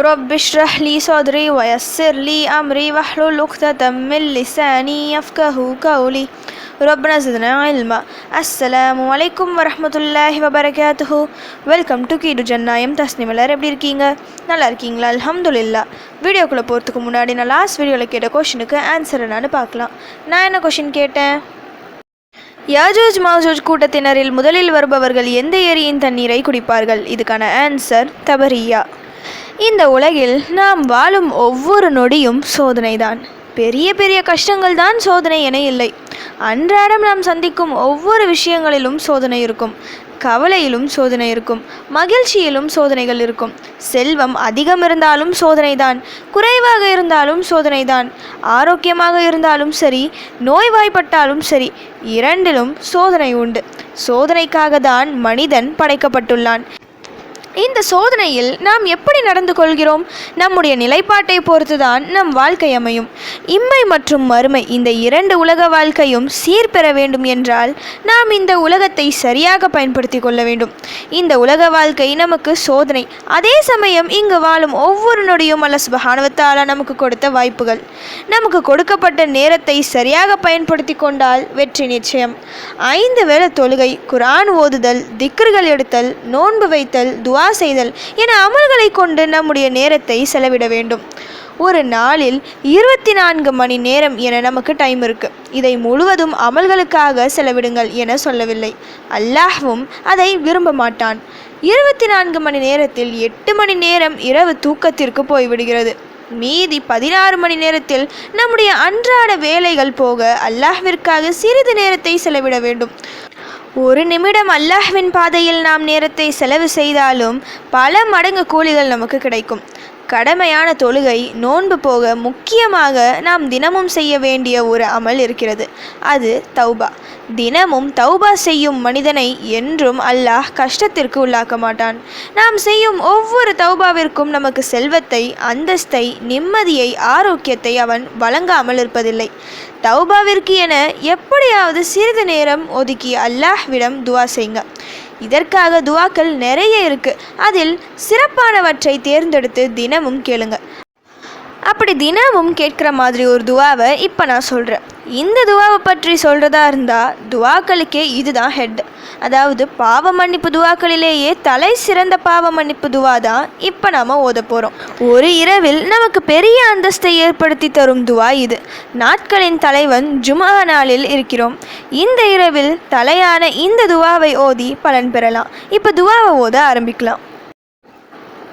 رب اشرح لي صدري ويسر لي أمري واحلل عقدة من لساني يفقه قولي ربنا زدنا علما السلام عليكم ورحمة الله وبركاته welcome to கீடு ஜன்னாயம் Tasnim எல்லாரும் எப்படி இருக்கீங்க நல்லா இருக்கீங்களா அல்ஹம்துலில்லா வீடியோக்குள்ளே போகிறதுக்கு முன்னாடி நான் லாஸ்ட் வீடியோவில் கேட்ட கொஷினுக்கு ஆன்சர் என்னன்னு பார்க்கலாம் நான் என்ன கொஷின் கேட்டேன் யாஜூஜ் மாஜூஜ் கூட்டத்தினரில் முதலில் வருபவர்கள் எந்த ஏரியின் தண்ணீரை குடிப்பார்கள் இதுக்கான ஆன்சர் தபரியா இந்த உலகில் நாம் வாழும் ஒவ்வொரு நொடியும் சோதனைதான். பெரிய பெரிய கஷ்டங்கள் தான் சோதனை என இல்லை. அன்றாடம் நாம் சந்திக்கும் ஒவ்வொரு விஷயங்களிலும் சோதனை இருக்கும். கவலையிலும் சோதனை இருக்கும். மகிழ்ச்சியிலும் சோதனைகள் இருக்கும். செல்வம் அதிகம் இருந்தாலும் சோதனைதான். குறைவாக இருந்தாலும் சோதனைதான். ஆரோக்கியமாக இருந்தாலும் சரி நோய்வாய்ப்பட்டாலும் சரி இரண்டிலும் சோதனை உண்டு. சோதனைக்காக தான் மனிதன் படைக்கப்பட்டுள்ளான். இந்த சோதனையில் நாம் எப்படி நடந்து கொள்கிறோம்? நம்முடைய நிலைப்பாட்டை பொறுத்துதான் நம் வாழ்க்கை அமையும். இம்மை மற்றும் மறுமை இந்த இரண்டு உலக வாழ்க்கையும் சீர்பெற வேண்டும் என்றால் நாம் இந்த உலகத்தை சரியாக பயன்படுத்தி கொள்ள வேண்டும். இந்த உலக வாழ்க்கை நமக்கு சோதனை. அதே சமயம் இங்கு வாழும் ஒவ்வொரு நொடியும் அல்ல சுபஹானவத்தாலா நமக்கு கொடுத்த வாய்ப்புகள். நமக்கு கொடுக்கப்பட்ட நேரத்தை சரியாக பயன்படுத்தி கொண்டால் வெற்றி நிச்சயம். ஐந்து வேளை தொழுகை குரான் ஓதுதல் திக்ருகள் எடுத்தல் நோன்பு வைத்தல் துவா செய்தல் என அமல்களை கொண்டு நம்முடைய நேரத்தை செலவிட வேண்டும். ஒரு நாளில் இருபத்தி நான்கு மணி நேரம் என நமக்கு டைம் இருக்கு. இதை முழுவதும் அமல்களுக்காக செலவிடுங்கள் என சொல்லவில்லை. அல்லாஹ்வும் அதை விரும்ப மாட்டான். இருபத்தி நான்கு மணி நேரத்தில் எட்டு மணி நேரம் இரவு தூக்கத்திற்கு போய்விடுகிறது. மீதி பதினாறு மணி நேரத்தில் நம்முடைய அன்றாட வேலைகள் போக அல்லாஹ்விற்காக சிறிது நேரத்தை செலவிட வேண்டும். ஒரு நிமிடம் அல்லாஹ்வின் பாதையில் நாம் நேரத்தை செலவு செய்தாலும் பல மடங்கு கூலிகள் நமக்கு கிடைக்கும். கடமையான தொழுகை நோன்பு போக முக்கியமாக நாம் தினமும் செய்ய வேண்டிய ஒரு அமல் இருக்கிறது. அது தௌபா. தினமும் தௌபா செய்யும் மனிதனை என்றும் அல்லாஹ் கஷ்டத்திற்கு உள்ளாக்க மாட்டான். நாம் செய்யும் ஒவ்வொரு தௌபாவிற்கும் நமக்கு செல்வத்தை அந்தஸ்தை நிம்மதியை ஆரோக்கியத்தை அவன் வழங்காமல் இருப்பதில்லை. தௌபாவிற்கு என எப்படியாவது சிறிது நேரம் ஒதுக்கி அல்லாஹ்விடம் துவா செய்யுங்க இதற்காக துவாக்கள் நிறைய இருக்கு. அதில் சிறப்பானவற்றை தேர்ந்தெடுத்து தினமும் கேளுங்க. அப்படி தினமும் கேட்குற மாதிரி ஒரு துவாவை இப்போ நான் சொல்கிறேன் இந்த துவாவை பற்றி சொல்கிறதா இருந்தால் துவாக்களுக்கே இதுதான் ஹெட் அதாவது பாவ மன்னிப்பு துவாக்களிலேயே தலை சிறந்த பாவ மன்னிப்பு துவா தான் இப்போ நாம் ஓத போகிறோம் ஒரு இரவில் நமக்கு பெரிய அந்தஸ்தை ஏற்படுத்தி தரும் துவா இது. நாட்களின் தலைவன் ஜுமா நாளில் இருக்கிறோம். இந்த இரவில் தலையான இந்த துவாவை ஓதி பலன் பெறலாம். இப்போ துவாவை ஓத ஆரம்பிக்கலாம்.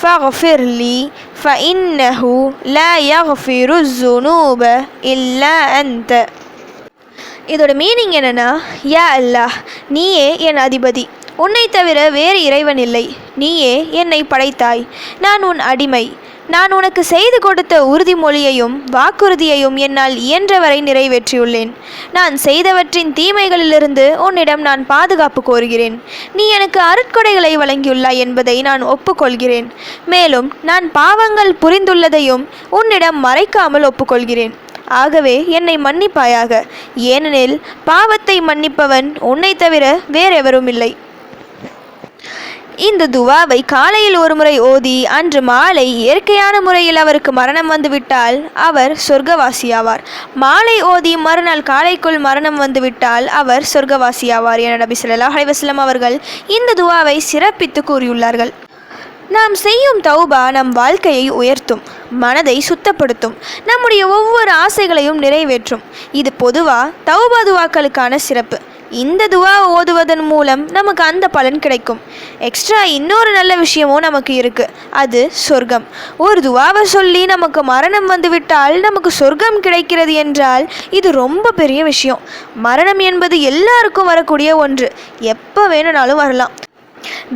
فاغفر لي فإنه لا يغفر الذنوب إلا أنت இதோட மீனிங் என்னன்னா யா அல்லாஹ் நீயே என் அதிபதி உன்னை தவிர வேறு இறைவன் இல்லை நீயே என்னை படைத்தாய் நான் உன் அடிமை நான் உனக்கு செய்து கொடுத்த உறுதிமொழியையும் வாக்குறுதியையும் என்னால் இயன்றவரை நிறைவேற்றியுள்ளேன். நான் செய்தவற்றின் தீமைகளிலிருந்து உன்னிடம் நான் பாதுகாப்பு கோருகிறேன். நீ எனக்கு அருட்கொடைகளை வழங்கியுள்ளாய் என்பதை நான் ஒப்புக்கொள்கிறேன். மேலும் நான் பாவங்கள் புரிந்துள்ளதையும் உன்னிடம் மறைக்காமல் ஒப்புக்கொள்கிறேன். ஆகவே என்னை மன்னிப்பாயாக. ஏனெனில் பாவத்தை மன்னிப்பவன் உன்னை தவிர வேறெவரும் இல்லை இந்த துவாவை காலையில் ஒருமுறை ஓதி அன்று மாலை இயற்கையான முறையில் அவருக்கு மரணம் வந்துவிட்டால் அவர் சொர்க்கவாசியாவார். மாலை ஓதி மறுநாள் காலைக்குள் மரணம் வந்துவிட்டால் அவர் சொர்க்கவாசியாவார் என நபி ஸல்லல்லாஹு அலைஹி அவர்கள் இந்த துவாவை சிறப்பித்து கூறியுள்ளார்கள். நாம் செய்யும் தௌபா நம் வாழ்க்கையை உயர்த்தும் மனதை சுத்தப்படுத்தும் நம்முடைய ஒவ்வொரு ஆசைகளையும் நிறைவேற்றும். இது பொதுவாக தௌபா துவாக்களுக்கான சிறப்பு. இந்த துவா ஓதுவதன் மூலம் நமக்கு அந்த பலன் கிடைக்கும். எக்ஸ்ட்ரா இன்னொரு நல்ல விஷயமும் நமக்கு இருக்குது அது சொர்க்கம். ஒரு துவாவை சொல்லி நமக்கு மரணம் வந்துவிட்டால் நமக்கு சொர்க்கம் கிடைக்கிறது என்றால் இது ரொம்ப பெரிய விஷயம். மரணம் என்பது எல்லாருக்கும் வரக்கூடிய ஒன்று. எப்போ வேணும்னாலும் வரலாம்.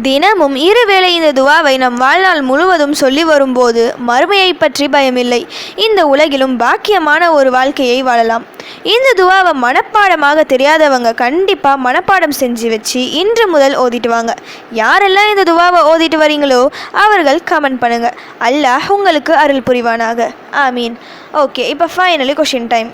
தினமும் இருவேளை இந்த துவாவை நம் வாழ்நாள் முழுவதும் சொல்லி வரும்போது மறுமையை பற்றி பயமில்லை. இந்த உலகிலும் பாக்கியமான ஒரு வாழ்க்கையை வாழலாம். இந்த துவாவை மனப்பாடமாக தெரியாதவங்க கண்டிப்பாக மனப்பாடம் செஞ்சு வச்சு இன்று முதல் ஓதிட்டு வாங்க. யாரெல்லாம் இந்த துவாவை ஓதிட்டு வரீங்களோ அவர்கள் கமெண்ட் பண்ணுங்க. அல்லாஹ் உங்களுக்கு அருள் புரிவானாக. ஆமீன். ஓகே இப்போ ஃபைனலி கொஷின் டைம்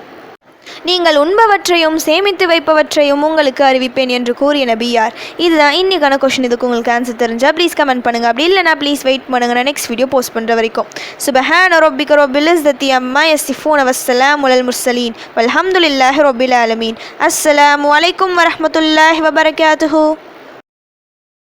நீங்கள் உண்பவற்றையும் சேமித்து வைப்பவற்றையும் உங்களுக்கு அறிவிப்பேன் என்று கூறிய நபியார் இதுதான் இன்றைக்கான கொஷின் இதுக்கு உங்களுக்கு ஆன்சர் தெரிஞ்சால் ப்ளீஸ் கமெண்ட் பண்ணுங்க. அப்படி இல்லைனா ப்ளீஸ் வெயிட் பண்ணுங்க. நான் நெக்ஸ்ட் வீடியோ போஸ்ட் பண்ணுற வரைக்கும். சுபஹான் ரொபிக் ரொபில் இஸ்தத்தி அம்மா யசிஃபூன் வசலாம் உலல் முர்சலீன் வல்ஹம்துலில்லாஹி ரொபில் ஆலமீன் அஸ்ஸலாமு அலைக்கும் வரஹ்மத்துல்லாஹி வபரகாத்துஹு